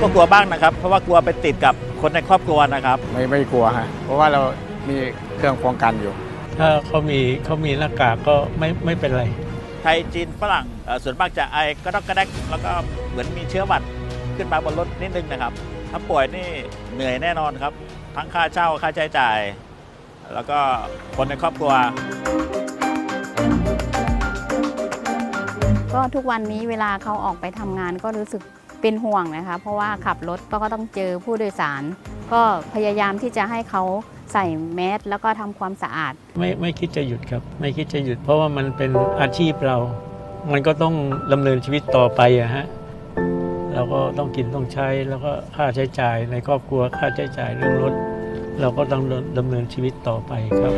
ก็กลัวบ้างนะครับ เพราะว่ากลัวไปติดกับคนในครอบครัวนะครับ ไม่ไม่กลัวฮะเพราะว่าเรามีเครื่องป้องกันอยู่ ถ้าเขามีเขามีหน้ากากก็ไม่ไม่เป็นไร ไทยจีนฝรั่งส่วนมากจะไอก็ต้องกระแดกแล้วก็เหมือนมีเชื้อหวัดขึ้นมาบนรถนิดนึงนะครับ ถ้าป่วยนี่เหนื่อยแน่นอนครับ ทั้งค่าเช่าค่าใช้จ่าย แล้วก็คนในครอบครัว ก็ทุกวันนี้เวลาเขาออกไปทำงานก็รู้สึกเป็นห่วงนะคะ เพราะว่าขับรถก็ต้องเจอผู้โดยสาร ก็พยายามที่จะให้เขาใส่แมสแล้วก็ทำความสะอาด ไม่ไม่คิดจะหยุดครับ ไม่คิดจะหยุด เพราะว่ามันเป็นอาชีพเรา มันก็ต้องดำเนินชีวิตต่อไปอะฮะเราก็ต้องกินต้องใช้แล้วก็ค่าใช้จ่ายในครอบครัวค่าใช้จ่ายเรื่องรถ เราก็ต้องดำเนินชีวิตต่อไปครับ